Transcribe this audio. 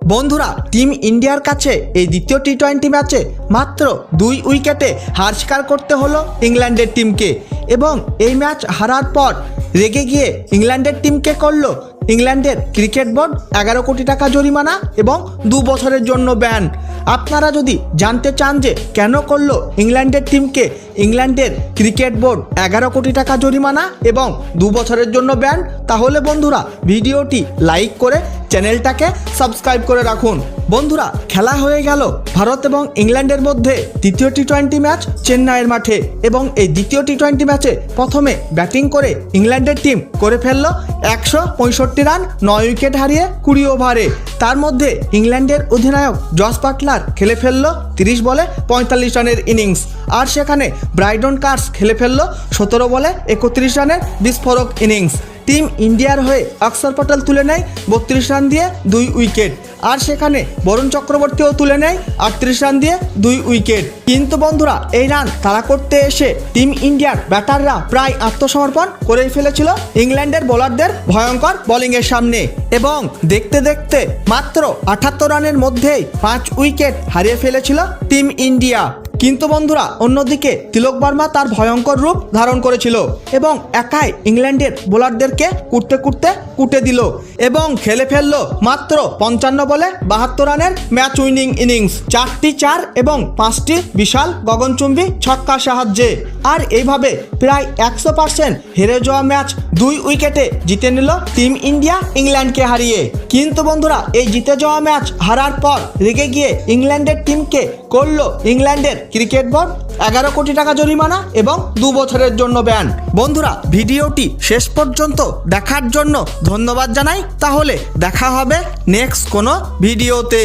বন্ধুরা, টিম ইন্ডিয়ার কাছে এই দ্বিতীয় টি টোয়েন্টি ম্যাচে মাত্র দুই উইকেটে হার স্বীকার করতে হলো ইংল্যান্ডের টিমকে এবং এই ম্যাচ হারার পর রেগে গিয়ে ইংল্যান্ডের টিমকে করল ইংল্যান্ডের ক্রিকেট বোর্ড এগারো কোটি টাকা জরিমানা এবং দু বছরের জন্য ব্যান। আপনারা যদি জানতে চান যে কেন করল ইংল্যান্ডের টিমকে ইংল্যান্ডের ক্রিকেট বোর্ড এগারো কোটি টাকা জরিমানা এবং দু বছরের জন্য ব্যান, তাহলে বন্ধুরা, ভিডিওটি লাইক করে চ্যানেলটাকে সাবস্ক্রাইব করে রাখুন। বন্ধুরা, খেলা হয়ে গেল। ভারত এবং ইংল্যান্ডের মধ্যে দ্বিতীয় টি টোয়েন্টি ম্যাচ চেন্নাইয়ের মাঠে এবং এই দ্বিতীয় টি টোয়েন্টি ম্যাচে প্রথমে ব্যাটিং করে ইংল্যান্ডের টিম করে ফেলল একশো পঁয়ষট্টি রান, নয় উইকেট হারিয়ে কুড়ি ওভারে তার মধ্যে ইংল্যান্ডের অধিনায়ক জস পাটলার খেলে ফেলল তিরিশ বলে পঁয়তাল্লিশ রানের ইনিংস আর সেখানে ব্রাইডন কার্স খেলে ফেলল সতেরো বলে একত্রিশ রানের বিস্ফোরক ইনিংস টিম ইন্ডিয়ার হয়ে অক্ষর পটেল তুলে নেয় বত্রিশ রান দিয়ে দুই উইকেট। আর সেখানে বরুণ চক্রবর্তীও তুলে নেয় আটত্রিশ রান দিয়ে দুই উইকেট। কিন্তু বন্ধুরা, এই রান তারা করতে এসে টিম ইন্ডিয়ার ব্যাটাররা প্রায় আত্মসমর্পণ করেই ফেলেছিল ইংল্যান্ডের বোলারদের ভয়ঙ্কর বোলিংয়ের সামনে। এবং দেখতে দেখতে মাত্র আঠাত্তর রানের মধ্যেই পাঁচ উইকেট হারিয়ে ফেলেছিল টিম ইন্ডিয়া। কিন্তু বন্ধুরা, অন্যদিকে তিলক বর্মা তার ভয়ঙ্কর রূপ ধারণ করেছিল এবং একাই ইংল্যান্ডের বোলারদেরকে কুটতে কুটতে কুটে দিল এবং খেলে ফেলল মাত্র পঞ্চান্ন বলে বাহাত্তর রানের ম্যাচ উইনিং ইনিংস। চারটি চার এবং পাঁচটি বিশাল গগনচুম্বী ছক্কার সাহায্যে। আর এইভাবে প্রায় একশো পার্সেন্ট হেরে যাওয়া ম্যাচ দুই উইকেটে জিতে নিল টিম ইন্ডিয়া ইংল্যান্ডকে হারিয়ে। কিন্তু বন্ধুরা, এই জিতে যাওয়া ম্যাচ হারার পর রেগে গিয়ে ইংল্যান্ডের টিমকে করল ইংল্যান্ডের ক্রিকেট বোর্ড, এগারো কোটি টাকা জরিমানা এবং দু বছরের জন্য ব্যান। বন্ধুরা, ভিডিওটি শেষ পর্যন্ত দেখার জন্য ধন্যবাদ জানাই। তাহলে দেখা হবে নেক্সট কোনো ভিডিওতে।